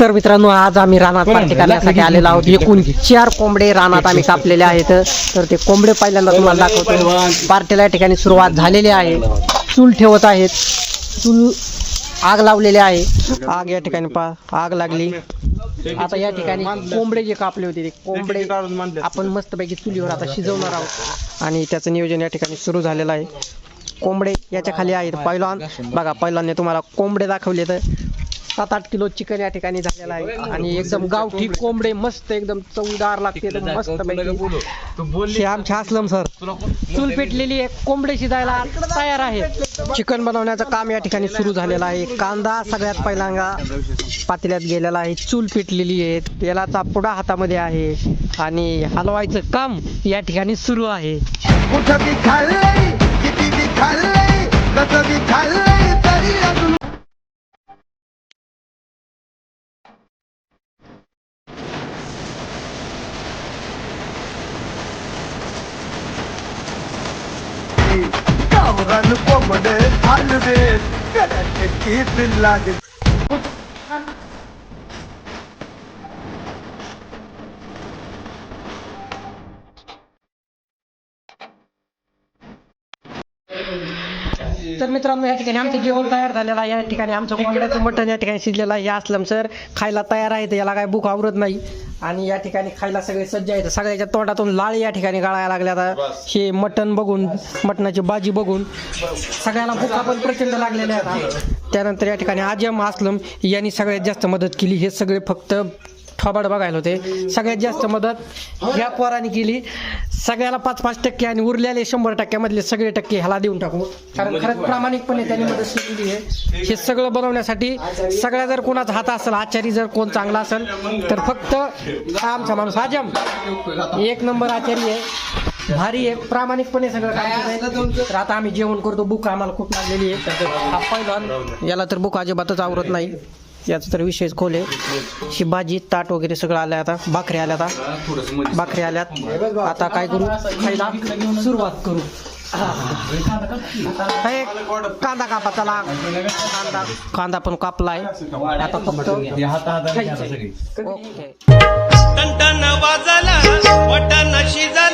तर मित्रांनो आज आम्ही रानात पार्टी करण्यासाठी आलेलो आहोत. एकूण चार कोंबडे रानात आम्ही कापलेले आहेत. तर ते कोंबडे पहिल्यांदा तुम्हाला दाखवतो. पार्टीला या ठिकाणी सुरुवात झालेली आहे. चूल ठेवत आहेत. चूल आग लावलेली आहे. आग या ठिकाणी पा आग लागली. आता या ठिकाणी कोंबडे जे कापले होते ते कोंबडे आपण मस्तपैकी चुलीवर आता शिजवणार आहोत. आणि त्याचं नियोजन या ठिकाणी सुरू झालेलं आहे. कोंबडे याच्या खाली आहेत. पैलवान बघा पैलवानने तुम्हाला कोंबडे दाखवले तर सात आठ किलो चिकन या ठिकाणी झालेलं आहे. आणि एकदम गावठी कोंबडे मस्त एकदम चवदार लागते एकदम मस्त पैकी. हे आमचे असलम सर. चूल पेटलेली आहे कोंबडे शिजायला तयार आहे. चिकन बनवण्याचं काम या ठिकाणी सुरू झालेलं आहे. कांदा सगळ्यात पहिल्यांदा पातेल्यात गेलेला आहे. चूल पेटलेली आहे. तेलाचा पुडा हातामध्ये आहे. आणि हलवायचं काम या ठिकाणी सुरू आहे. कुठं kavran pomade halde karate kitlade Thank you. तर मित्रांनो या ठिकाणी आमचं जेवण तयार झालेलं आहे. या ठिकाणी आमचं कोंबड्याचं मटण या ठिकाणी शिजलेलं आहे. हे सर खायला तयार आहे तर याला काय भूक आवरत नाही. आणि या ठिकाणी खायला सगळे सज्ज आहेत. सगळ्याच्या तोंडातून लाळ या ठिकाणी गाळायला लागल्या आता. हे मटण बघून मटणाची भाजी बघून सगळ्याला भूका पण प्रचंड लागलेल्या आहेत त्यानंतर या ठिकाणी आजम असलम यांनी सगळ्यात जास्त मदत केली. हे सगळे फक्त थोबाड बघायला होते. सगळ्यात जास्त मदत ह्या पोराने केली. सगळ्याला पाच पाच टक्के आणि उरलेले शंभर टक्क्यामधले सगळे टक्के ह्याला देऊन टाकू. कारण खरंच प्रामाणिकपणे त्यांनी मदत केलेली आहे. हे सगळं बनवण्यासाठी सगळ्या जर कोणाचा हात असेल आचारी जर कोण चांगला असेल तर फक्त हा आमचा माणूस आजम एक नंबर आचारी आहे. भारी आहे. प्रामाणिकपणे सगळं काम आहे. तर आता आम्ही जेवण करतो. बुक आम्हाला खूप लागलेली आहे. हा पहिला याला तर बुक अजिबातच आवरत नाही. याचा तर विषयच खोल. आहे ही भाजी ताट वगैरे सगळं आलं आता. भाकरी आल्या आता. भाकरी आल्यात. आता काय करू? खायला सुरुवात करू. हे. कांदा कापा चला. कांदा कांदा पण कापलाय. आता फक्त ओके. टन वाजला मटन शिजला.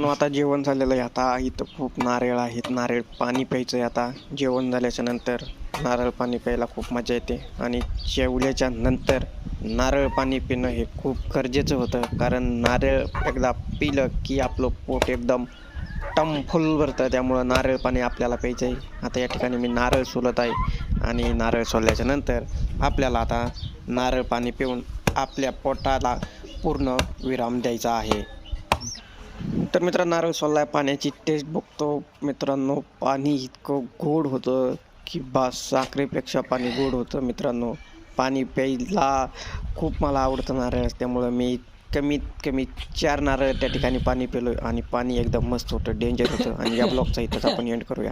मित्रांनो आता जेवण झालेलं आहे. आता इथं खूप नारळ आहेत. नारळ पाणी प्यायचं आहे आता. जेवण झाल्याच्यानंतर नारळ पाणी प्यायला खूप मजा येते. आणि जेवल्याच्या नंतर नारळ पाणी पिणं हे खूप गरजेचं होतं. कारण नारळ एकदा पिलं की आपलं पोट एकदम टम फुल भरतं. त्यामुळं नारळ पाणी आपल्याला प्यायचं आहे. आता या ठिकाणी मी नारळ सोलत आहे. आणि नारळ सोलल्याच्या नंतर आपल्याला आता नारळ पाणी पिऊन आपल्या पोटाला पूर्ण विराम द्यायचा आहे. तर मित्रांनो नारळ सोललाय पाण्याची टेस्ट बघतो. मित्रांनो पाणी इतकं गोड होतं की बस साखरेपेक्षा पाणी गोड होतं मित्रांनो. पाणी प्यायला खूप मला आवडतं नारळ त्यामुळं मी कमीत कमी चार नारळ त्या ठिकाणी पाणी पिलो आणि पाणी एकदम मस्त होतं डेंजर होतं. आणि या ब्लॉगचा इथंच आपण एंड करूया.